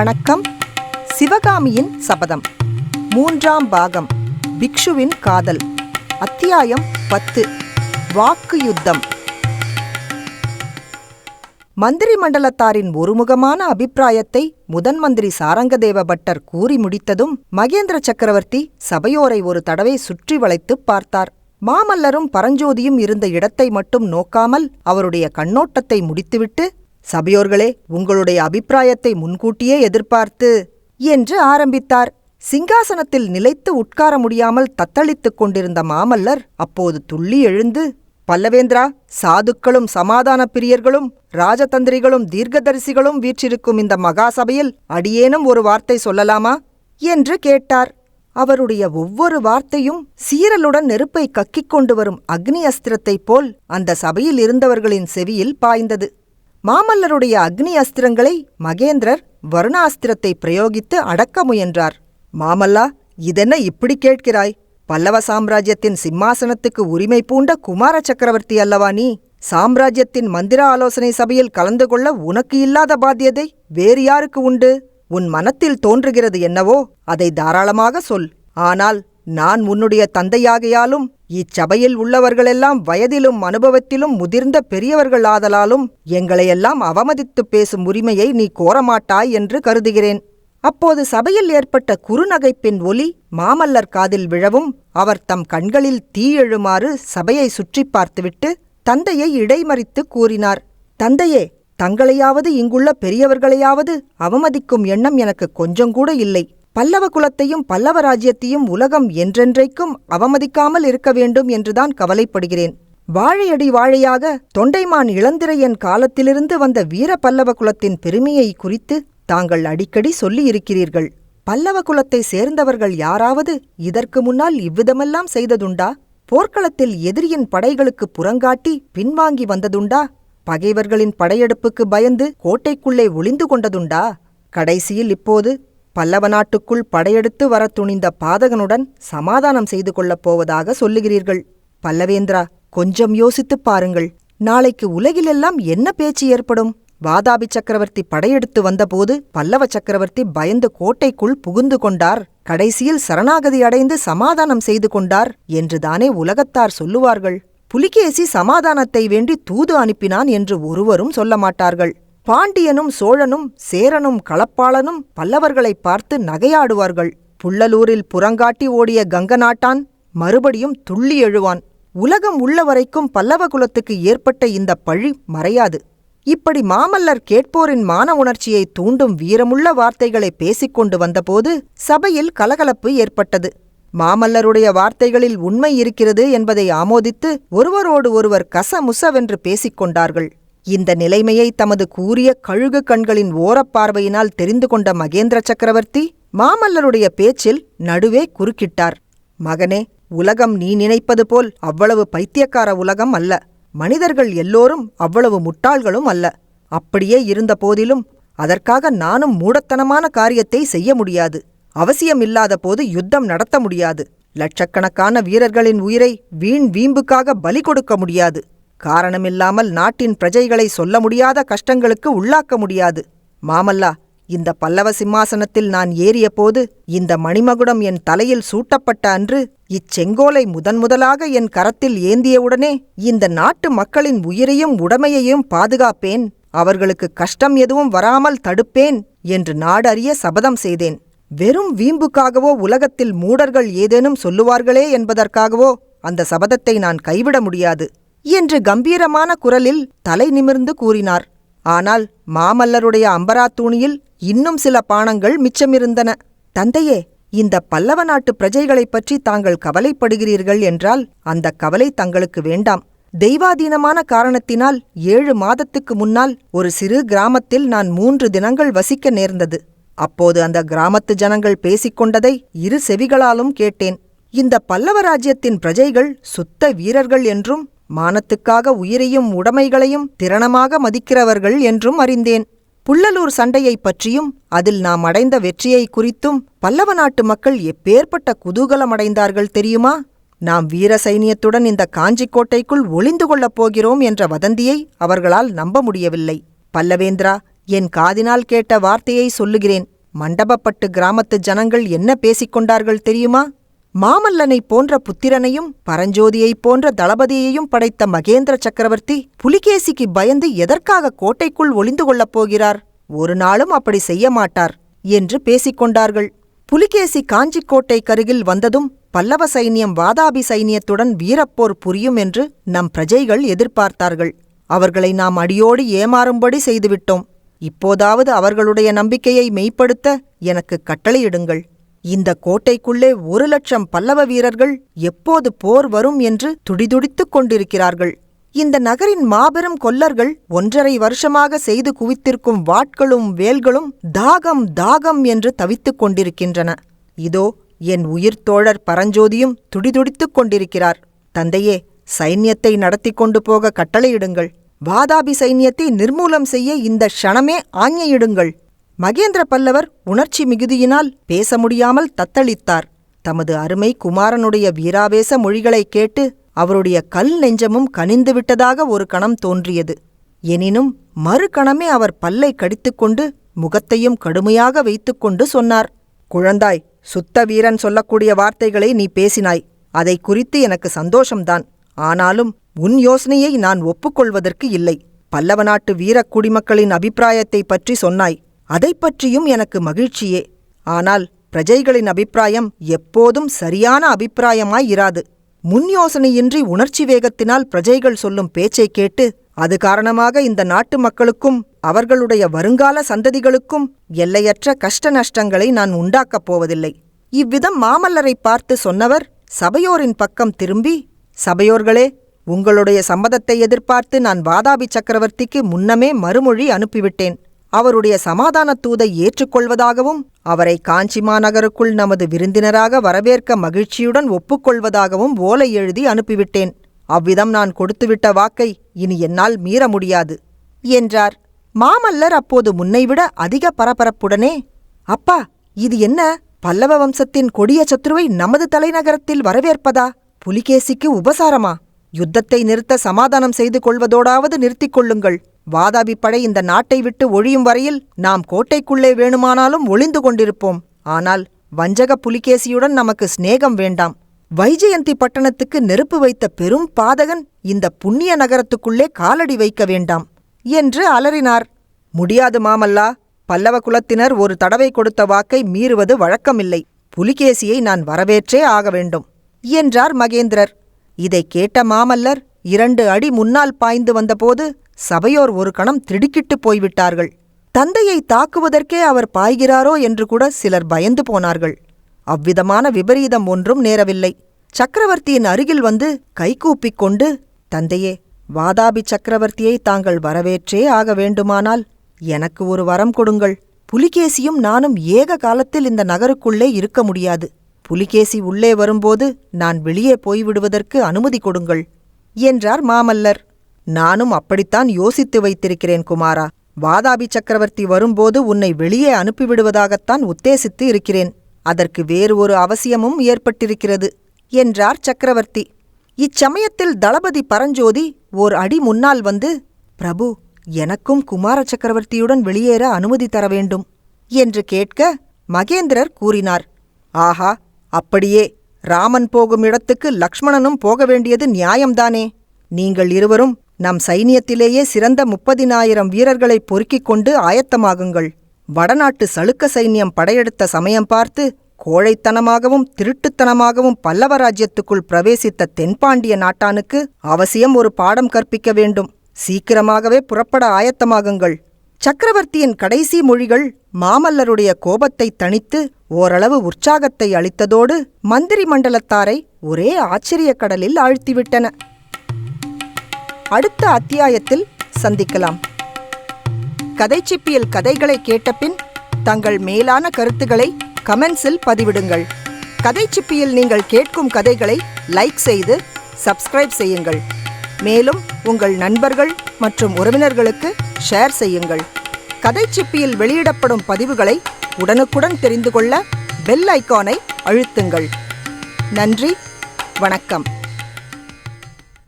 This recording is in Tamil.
வணக்கம். சிவகாமியின் சபதம். மூன்றாம் பாகம். பிக்ஷுவின் காதல். அத்தியாயம் பத்து. வாக்கு யுத்தம். மந்திரி மண்டலத்தாரின் ஒருமுகமான அபிப்பிராயத்தை முதன் மந்திரி சாரங்கதேவ பட்டர் கூறி முடித்ததும் மகேந்திர சக்கரவர்த்தி சபையோரை ஒரு தடவை சுற்றி வளைத்துப் பார்த்தார். மாமல்லரும் பரஞ்சோதியும் இருந்த இடத்தை மட்டும் நோக்காமல் அவருடைய கண்ணோட்டத்தை முடித்துவிட்டு சபையோர்களே உங்களுடைய அபிப்பிராயத்தை முன்கூட்டியே எதிர்பார்த்து என்று ஆரம்பித்தார். சிங்காசனத்தில் நிலைத்து உட்கார முடியாமல் தத்தளித்துக் கொண்டிருந்த மாமல்லர் அப்போது துள்ளி எழுந்து பல்லவேந்திரா சாதுக்களும் சமாதான பிரியர்களும் ராஜதந்திரிகளும் தீர்க்கதரிசிகளும் வீற்றிருக்கும் இந்த மகாசபையில் அடியேனும் ஒரு வார்த்தை சொல்லலாமா? என்று கேட்டார். அவருடைய ஒவ்வொரு வார்த்தையும் சீரலுடன் நெருப்பை கக்கிக் கொண்டு வரும் அக்னி அஸ்திரத்தைப் போல் அந்த சபையில் இருந்தவர்களின் செவியில் பாய்ந்தது. மாமல்லருடைய அக்னி அஸ்திரங்களை மகேந்திரர் வருணாஸ்திரத்தை பிரயோகித்து அடக்க முயன்றார். மாமல்லா இதென்ன இப்படி கேட்கிறாய்? பல்லவ சாம்ராஜ்யத்தின் சிம்மாசனத்துக்கு உரிமை பூண்ட குமார சக்கரவர்த்தி அல்லவா நீ? சாம்ராஜ்யத்தின் மந்திர ஆலோசனை சபையில் கலந்து கொள்ள உனக்கு இல்லாத பாத்தியதை வேறு யாருக்கு உண்டு? உன் மனத்தில் தோன்றுகிறது என்னவோ அதை தாராளமாக சொல். ஆனால் நான் உன்னுடைய தந்தையாகையாலும் இச்சபையில் உள்ளவர்களெல்லாம் வயதிலும் அனுபவத்திலும் முதிர்ந்த பெரியவர்கள் ஆதலாலும் எங்களையெல்லாம் அவமதித்துப் பேசும் உரிமையை நீ கோரமாட்டாய் என்று கருதுகிறேன். அப்போது சபையில் ஏற்பட்ட குறுநகைப்பின் ஒலி மாமல்லர் காதில் விழவும் அவர் தம் கண்களில் தீ எழுமாறு சபையை சுற்றிப் பார்த்துவிட்டு தந்தையை இடைமறித்து கூறினார். தந்தையே தங்களையாவது இங்குள்ள பெரியவர்களையாவது அவமதிக்கும் எண்ணம் எனக்கு கொஞ்சங்கூட இல்லை. பல்லவ குலத்தையும் பல்லவ ராஜ்யத்தையும் உலகம் என்றென்றைக்கும் அவமதிக்காமல் இருக்க வேண்டும் என்றுதான் கவலைப்படுகிறேன். வாழையடி வாழையாக தொண்டைமான் இளந்திரையன் காலத்திலிருந்து வந்த வீர பல்லவ குலத்தின் பெருமையை குறித்து தாங்கள் அடிக்கடி சொல்லியிருக்கிறீர்கள். பல்லவ குலத்தை சேர்ந்தவர்கள் யாராவது இதற்கு முன்னால் இவ்விதமெல்லாம் செய்ததுண்டா? போர்க்களத்தில் எதிரியின் படைகளுக்கு புறங்காட்டி பின்வாங்கி வந்ததுண்டா? பகைவர்களின் படையெடுப்புக்கு பயந்து கோட்டைக்குள்ளே ஒளிந்து கொண்டதுண்டா? கடைசியில் இப்போது பல்லவ நாட்டுக்குள் படையெடுத்து வரத் துணிந்த பாதகனுடன் சமாதானம் செய்து கொள்ளப் போவதாக சொல்லுகிறீர்கள். பல்லவேந்திரா கொஞ்சம் யோசித்துப் பாருங்கள். நாளைக்கு உலகிலெல்லாம் என்ன பேச்சு ஏற்படும்? வாதாபி சக்கரவர்த்தி படையெடுத்து வந்தபோது பல்லவ சக்கரவர்த்தி பயந்து கோட்டைக்குள் புகுந்து கொண்டார். கடைசியில் சரணாகதி அடைந்து சமாதானம் செய்து கொண்டார் என்றுதானே உலகத்தார் சொல்லுவார்கள். புலிகேசி சமாதானத்தை வேண்டி தூது அனுப்பினான் என்று ஒருவரும் சொல்ல மாட்டார்கள். பாண்டியனும் சோழனும் சேரனும் களப்பாளனும் பல்லவர்களைப் பார்த்து நகையாடுவார்கள். புள்ளலூரில் புறங்காட்டி ஓடிய கங்க நாட்டான் மறுபடியும் துள்ளி எழுவான். உலகம் உள்ள வரைக்கும் பல்லவ குலத்துக்கு ஏற்பட்ட இந்த பழி மறையாது. இப்படி மாமல்லர் கேட்போரின் மான உணர்ச்சியை தூண்டும் வீரமுள்ள வார்த்தைகளை பேசிக்கொண்டு வந்தபோது சபையில் கலகலப்பு ஏற்பட்டது. மாமல்லருடைய வார்த்தைகளில் உண்மை இருக்கிறது என்பதை ஆமோதித்து ஒருவரோடு ஒருவர் கசமுசவென்று பேசிக்கொண்டார்கள். இந்த நிலைமையை தமது கூரிய கழுகு கண்களின் ஓரப்பார்வையினால் தெரிந்து கொண்ட மகேந்திர சக்கரவர்த்தி மாமல்லருடைய பேச்சில் நடுவே குறுக்கிட்டார். மகனே உலகம் நீ நினைப்பது போல் அவ்வளவு பைத்தியக்கார உலகம் அல்ல. மனிதர்கள் எல்லோரும் அவ்வளவு முட்டாள்களும் அல்ல. அப்படியே இருந்த போதிலும் அதற்காக நானும் மூடத்தனமான காரியத்தை செய்ய முடியாது. அவசியமில்லாத போது யுத்தம் நடத்த முடியாது. லட்சக்கணக்கான வீரர்களின் உயிரை வீண் வீம்புக்காக பலி கொடுக்க முடியாது. காரணமில்லாமல் நாட்டின் பிரஜைகளை சொல்ல முடியாத கஷ்டங்களுக்கு உள்ளாக்க முடியாது. மாமல்லா இந்த பல்லவ சிம்மாசனத்தில் நான் ஏறியபோது இந்த மணிமகுடம் என் தலையில் சூட்டப்பட்ட அன்று இச்செங்கோலை முதன்முதலாக என் கரத்தில் ஏந்தியவுடனே இந்த நாட்டு மக்களின் உயிரையும் உடமையையும் பாதுகாப்பேன் அவர்களுக்கு கஷ்டம் எதுவும் வராமல் தடுப்பேன் என்று நாடறிய சபதம் செய்தேன். வெறும் வீம்புக்காகவோ உலகத்தில் மூடர்கள் ஏதேனும் சொல்லுவார்களே என்பதற்காகவோ அந்த சபதத்தை நான் கைவிட முடியாது. என்று கம்பீரமான குரலில் தலை நிமிர்ந்து கூறினார். ஆனால் மாமல்லருடைய அம்பராத்தூணியில் இன்னும் சில பானங்கள் மிச்சமிருந்தன. தந்தையே இந்த பல்லவ நாட்டு பிரஜைகளைப் பற்றி தாங்கள் கவலைப்படுகிறீர்கள் என்றால் அந்த கவலை தங்களுக்கு வேண்டாம். தெய்வாதீனமான காரணத்தினால் ஏழு மாதத்துக்கு முன்னால் ஒரு சிறு கிராமத்தில் நான் மூன்று தினங்கள் வசிக்க நேர்ந்தது. அப்போது அந்த கிராமத்து ஜனங்கள் பேசிக்கொண்டதை இரு செவிகளாலும் கேட்டேன். இந்த பல்லவ ராஜ்யத்தின் பிரஜைகள் சுத்த வீரர்கள் என்றும் மானத்துக்காக உயிரையும் உடைமைகளையும் திறனமாக மதிக்கிறவர்கள் என்றும் அறிந்தேன். புள்ளலூர் சண்டையைப் பற்றியும் அதில் நாம் அடைந்த வெற்றியை குறித்தும் பல்லவ நாட்டு மக்கள் எப்பேற்பட்ட குதூகலமடைந்தார்கள் தெரியுமா? நாம் வீர சைனியத்துடன் இந்த காஞ்சிக்கோட்டைக்குள் ஒளிந்து கொள்ளப் போகிறோம் என்ற வதந்தியை அவர்களால் நம்ப முடியவில்லை. பல்லவேந்திரா என் காதினால் கேட்ட வார்த்தையை சொல்லுகிறேன். மண்டபப்பட்டு கிராமத்து ஜனங்கள் என்ன பேசிக் கொண்டார்கள் தெரியுமா? மாமல்லனைப் போன்ற புத்திரனையும் பரஞ்சோதியைப் போன்ற தளபதியையும் படைத்த மகேந்திர சக்கரவர்த்தி புலிகேசிக்கு பயந்து எதற்காக கோட்டைக்குள் ஒளிந்து கொள்ளப் போகிறார்? ஒரு நாளும் அப்படி செய்ய மாட்டார் என்று பேசிக் கொண்டார்கள். புலிகேசி காஞ்சிக்கோட்டை கருகில் வந்ததும் பல்லவ சைனியம் வாதாபி சைனியத்துடன் வீரப்போர் புரியும் என்று நம் பிரஜைகள் எதிர்பார்த்தார்கள். அவர்களை நாம் அடியோடு ஏமாறும்படி செய்துவிட்டோம். இப்போதாவது அவர்களுடைய நம்பிக்கையை மெய்ப்படுத்த எனக்கு கட்டளையிடுங்கள். இந்த கோட்டைக்குள்ளே ஒரு லட்சம் பல்லவ வீரர்கள் எப்போது போர் வரும் என்று துடிதுடித்துக் கொண்டிருக்கிறார்கள். இந்த நகரின் மாபெரும் கொல்லர்கள் ஒன்றரை வருஷமாக செய்து குவித்திருக்கும் வாட்களும் வேல்களும் தாகம் தாகம் என்று தவித்துக் கொண்டிருக்கின்றன. இதோ என் உயிர் தோழர் பரஞ்சோதியும் துடிதுடித்துக் கொண்டிருக்கிறார். தந்தையே சைன்யத்தை நடத்தி கொண்டு போக கட்டளையிடுங்கள். வாதாபி சைன்யத்தை நிர்மூலம் செய்ய இந்த க்ஷணமே ஆஞ்ஞையிடுங்கள். மகேந்திர பல்லவர் உணர்ச்சி மிகுதியினால் பேச முடியாமல் தத்தளித்தார். தமது அருமை குமாரனுடைய வீராவேச மொழிகளைக் கேட்டு அவருடைய கல் நெஞ்சமும் கனிந்து விட்டதாக ஒரு கணம் தோன்றியது. எனினும் மறு கணமே அவர் பல்லை கடித்துக்கொண்டு முகத்தையும் கடுமையாக வைத்துக்கொண்டு சொன்னார். குழந்தாய் சுத்த வீரன் சொல்லக்கூடிய வார்த்தைகளை நீ பேசினாய். அதை குறித்து எனக்கு சந்தோஷம்தான். ஆனாலும் உன் யோசனையை நான் ஒப்புக்கொள்வதற்கு இல்லை. பல்லவ நாட்டு வீரக் குடிமக்களின் அபிப்பிராயத்தை பற்றி சொன்னாய். அதைப் பற்றியும் எனக்கு மகிழ்ச்சியே. ஆனால் பிரஜைகளின் அபிப்பிராயம் எப்போதும் சரியான அபிப்பிராயமாய் இராது. முன் யோசனையின்றி உணர்ச்சி வேகத்தினால் பிரஜைகள் சொல்லும் பேச்சைக் கேட்டு அது காரணமாக இந்த நாட்டு மக்களுக்கும் அவர்களுடைய வருங்கால சந்ததிகளுக்கும் எல்லையற்ற கஷ்ட நஷ்டங்களை நான் உண்டாக்கப் போவதில்லை. இவ்விதம் மாமல்லரைப் பார்த்து சொன்னவர் சபையோரின் பக்கம் திரும்பி சபையோர்களே உங்களுடைய சம்மதத்தை எதிர்பார்த்து நான் வாதாபி சக்கரவர்த்திக்கு முன்னமே மறுமொழி அனுப்பிவிட்டேன். அவருடைய சமாதான தூதை ஏற்றுக்கொள்வதாகவும் அவரை காஞ்சி மாநகருக்குள் நமது விருந்தினராக வரவேற்க மகிழ்ச்சியுடன் ஒப்புக்கொள்வதாகவும் ஓலை எழுதி அனுப்பிவிட்டேன். அவ்விதம் நான் கொடுத்துவிட்ட வாக்கை இனி என்னால் மீற முடியாது என்றார். மாமல்லர் அப்போது முன்னைவிட அதிக பரபரப்புடனே அப்பா இது என்ன? பல்லவ வம்சத்தின் கொடிய சத்ருவை நமது தலைநகரத்தில் வரவேற்பதா? புலிகேசிக்கு உபசாரமா? யுத்தத்தை நிறுத்த சமாதானம் செய்து கொள்வதோடாவது நிறுத்திக் கொள்ளுங்கள். வாதாபி படை இந்த நாட்டை விட்டு ஒழியும் வரையில் நாம் கோட்டைக்குள்ளே வேணுமானாலும் ஒளிந்து கொண்டிருப்போம். ஆனால் வஞ்சக புலிகேசியுடன் நமக்கு சிநேகம் வேண்டாம். வைஜெயந்தி பட்டணத்துக்கு நெருப்பு வைத்த பெரும் பாதகன் இந்த புண்ணிய நகரத்துக்குள்ளே காலடி வைக்க வேண்டாம் என்று அலறினார். முடியாது மாமல்லா பல்லவ குலத்தினர் ஒரு தடவை கொடுத்த வாக்கை மீறுவது வழக்கமில்லை. புலிகேசியை நான் வரவேற்றே ஆக வேண்டும் என்றார் மகேந்திரர். இதைக் கேட்ட மாமல்லர் இரண்டு அடி முன்னால் பாய்ந்து வந்தபோது சபையோர் ஒரு கணம் திடுக்கிட்டுப் போய்விட்டார்கள். தந்தையை தாக்குவதற்கே அவர் பாய்கிறாரோ என்று கூட சிலர் பயந்து போனார்கள். அவ்விதமான விபரீதம் ஒன்றும் நேரவில்லை. சக்கரவர்த்தியின் அருகில் வந்து கைகூப்பிக் கொண்டு தந்தையே வாதாபி சக்கரவர்த்தியை தாங்கள் வரவேற்றே ஆக வேண்டுமானால் எனக்கு ஒரு வரம் கொடுங்கள். புலிகேசியும் நானும் ஏக காலத்தில் இந்த நகருக்குள்ளே இருக்க முடியாது. புலிகேசி உள்ளே வரும்போது நான் வெளியே போய்விடுவதற்கு அனுமதி கொடுங்கள். என்றார் மாமல்லர். நானும் அப்படித்தான் யோசித்து வைத்திருக்கிறேன் குமாரா. வாதாபி சக்கரவர்த்தி வரும்போது உன்னை வெளியே அனுப்பிவிடுவதாகத்தான் உத்தேசித்து இருக்கிறேன். அதற்கு வேறு ஒரு அவசியமும் ஏற்பட்டிருக்கிறது என்றார் சக்கரவர்த்தி. இச்சமயத்தில் தளபதி பரஞ்சோதி ஓர் அடி முன்னால் வந்து பிரபு எனக்கும் குமார சக்கரவர்த்தியுடன் வெளியேற அனுமதி தர வேண்டும் என்று கேட்க மகேந்திரர் கூறினார். ஆஹா அப்படியே. ராமன் போகும் இடத்துக்கு லக்ஷ்மணனும் போக வேண்டியது நியாயம்தானே? நீங்கள் இருவரும் நம் சைனியத்திலேயே சிறந்த முப்பதினாயிரம் வீரர்களை பொறுக்கிக் கொண்டு ஆயத்தமாகுங்கள். வடநாட்டு சளுக்க சைன்யம் படையெடுத்த சமயம் பார்த்து கோழைத்தனமாகவும் திருட்டுத்தனமாகவும் பல்லவ ராஜ்யத்துக்குள் பிரவேசித்த தென்பாண்டிய நாட்டானுக்கு அவசியம் ஒரு பாடம் கற்பிக்க வேண்டும். சீக்கிரமாகவே புறப்பட ஆயத்தமாகுங்கள். சக்கரவர்த்தியின் கடைசி மொழிகள் மாமல்லருடைய கோபத்தை தணித்து ஓரளவு உற்சாகத்தை அளித்ததோடு மந்திரி மண்டலத்தாரை ஒரே ஆச்சரியக் கடலில் ஆழ்த்திவிட்டன. அடுத்த அத்தியாயத்தில் சந்திக்கலாம். கதைச்சிப்பியல் கதைகளை கேட்டபின் தங்கள் மேலான கருத்துக்களை கமெண்ட்ஸில் பதிவிடுங்கள். கதைச்சிப்பியில் நீங்கள் கேட்கும் கதைகளை லைக் செய்து சப்ஸ்கிரைப் செய்யுங்கள். மேலும் உங்கள் நண்பர்கள் மற்றும் உறவினர்களுக்கு ஷேர் செய்யுங்கள். கதை சிப்பியில் வெளியிடப்படும் பதிவுகளை உடனுக்குடன் தெரிந்து கொள்ள பெல் ஐக்கானை அழுத்துங்கள். நன்றி வணக்கம்.